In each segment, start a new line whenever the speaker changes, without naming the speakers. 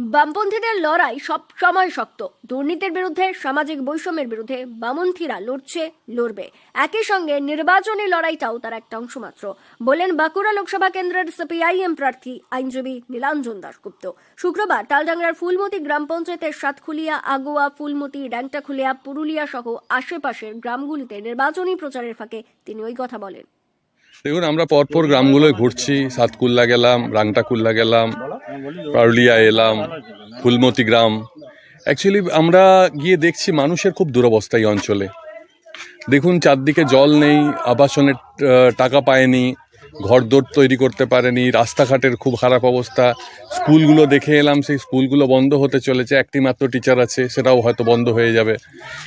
বামপন্থীদের লড়াই সব সময় শক্ত। দুর্নীতির বিরুদ্ধে, সামাজিক বৈষম্যের বিরুদ্ধে বামপন্থীরা লড়ছে, লড়বে। একই সঙ্গে নির্বাচনী লড়াইটাও তার একটা অংশ মাত্র বলেন বাঁকুড়া লোকসভা কেন্দ্রের সিপিআইএম প্রার্থী আইনজীবী নীলাঞ্জন দাশগুপ্ত। শুক্রবার তালডাংরার ফুলমতি গ্রাম পঞ্চায়েতের সাতখুলিয়া, আগোয়া, ফুলমতি, ড্যাংটাখুলিয়া, পুরুলিয়া সহ আশেপাশের গ্রামগুলিতে নির্বাচনী প্রচারের ফাঁকে তিনি ওই কথা বলেন।
দেখুন, আমরা পরপর গ্রামগুলোয় ঘুরছি। সাতকুল্লা গেলাম, রাংটাকুল্লা গেলাম। পারুলিয়া এলাম, ফুলমতি গ্রাম। অ্যাকচুয়ালি আমরা গিয়ে দেখছি মানুষের খুব দুরবস্থা এই অঞ্চলে। দেখুন, চারদিকে জল নেই, আবাসনের টাকা পায়নি, ঘরদোর তৈরি করতে পারেনি, রাস্তাঘাটের খুব খারাপ অবস্থা। স্কুলগুলো দেখে এলাম, সেই স্কুলগুলো বন্ধ হতে চলেছে। একটি মাত্র টিচার আছে, সেটাও হয়তো বন্ধ হয়ে যাবে।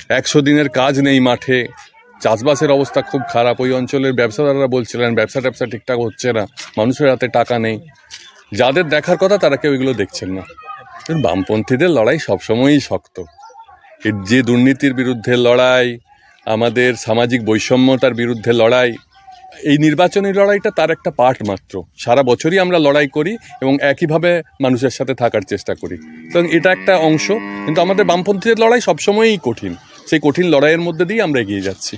একশো দিনের কাজ নেই মাঠে। চাষবাসের অবস্থা খুব খারাপ। ওই অঞ্চলের ব্যবসাদাররা বলছিলেন ব্যবসা ট্যাবসা ঠিকঠাক হচ্ছে না। মানুষের হাতে টাকা নেই। যাদের দেখার কথা তারা কেউ এগুলো দেখছেন না। বামপন্থীদের লড়াই সবসময়ই শক্ত। এর যে দুর্নীতির বিরুদ্ধে লড়াই, আমাদের সামাজিক বৈষম্যতার বিরুদ্ধে লড়াই, এই নির্বাচনী লড়াইটা তার একটা পার্ট মাত্র। সারা বছরই আমরা লড়াই করি এবং একইভাবে মানুষের সাথে থাকার চেষ্টা করি। এবং এটা একটা অংশ, কিন্তু আমাদের বামপন্থীদের লড়াই সবসময়ই কঠিন। সেই কঠিন লড়াইয়ের মধ্যে দিয়ে আমরা এগিয়ে যাচ্ছি।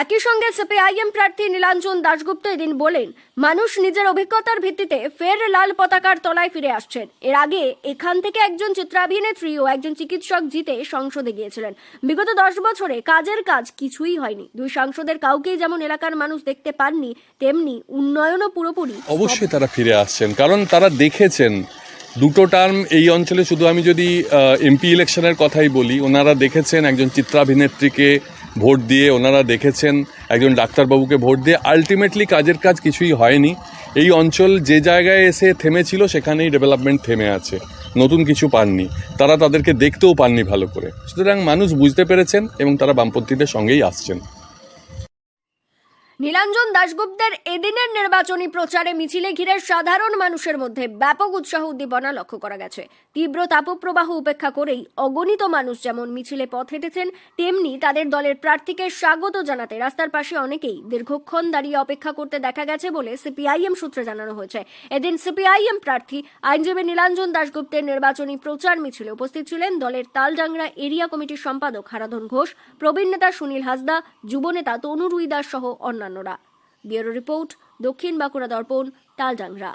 একই সঙ্গে সিপিআইএম প্রার্থী নীলাঞ্জন দাশগুপ্ত এদিন বলেন, মানুষ নিজের অভিজ্ঞতার ভিত্তিতে ফের লাল পতাকার তলায় ফিরে আসছেন। এর আগে এখান থেকে একজন চিত্রাভিনেত্রী ও একজন চিকিৎসক জিতে সংসদে গিয়েছিলেন। বিগত দশ বছরে কাজের কাজ কিছুই হয়নি। দুই সাংসদের কাউকেই যেমন এলাকার মানুষ দেখতে পাননি, তেমনি উন্নয়নও পুরোপুরি
অবশ্যই তারা ফিরে আসছেন, কারণ তারা দেখেছেন দুটো টার্ম এই অঞ্চলে। শুধু আমি যদি এমপি ইলেকশনের কথাই বলি, ওনারা দেখেছেন একজন চিত্রাভিনেত্রীকে ভোট দিয়ে ওনারা দেখেছেন, একজন ডাক্তারবাবুকে ভোট দিয়ে। আলটিমেটলি কাজের কাজ কিছুই হয়নি। এই অঞ্চল যে জায়গায় এসে থেমেছিল, সেখানেই ডেভেলপমেন্ট থেমে আছে। নতুন কিছু পাননি। তারা তাদেরকে দেখতেও পাননি ভালো করে। সুতরাং মানুষ বুঝতে পেরেছেন এবং তারা বামপন্থীদের সঙ্গেই আসছেন।
নীলাঞ্জন দাশগুপ্তের এদিনের নির্বাচনী প্রচারে মিছিলে ঘিরে সাধারণ মানুষের মধ্যে ব্যাপক উৎসাহ উদ্দীপনা লক্ষ্য করা গেছে। তীব্র তাপপ্রবাহ উপেক্ষা করেই অগণিত মানুষ যেমন মিছিলে পথ হেঁটেছেন, তেমনি তাদের দলের প্রার্থীকে স্বাগত জানাতে রাস্তার পাশে অনেকেই দীর্ঘক্ষণ দাঁড়িয়ে অপেক্ষা করতে দেখা গেছে বলে সিপিআইএম সূত্রে জানানো হয়েছে। এদিন সিপিআইএম প্রার্থী, আইনজীবী নীলাঞ্জন দাশগুপ্তের নির্বাচনী প্রচার মিছিলে উপস্থিত ছিলেন দলের তালডাংরা এরিয়া কমিটির সম্পাদক হারাধন ঘোষ, প্রবীণ নেতা সুনীল হাসদা যুবনেতা তনু রুই দাস সহ অন্যান্যরা ব্যুরো রিপোর্ট দক্ষিণ বাঁকুড়া দর্পণ তালডাংরা।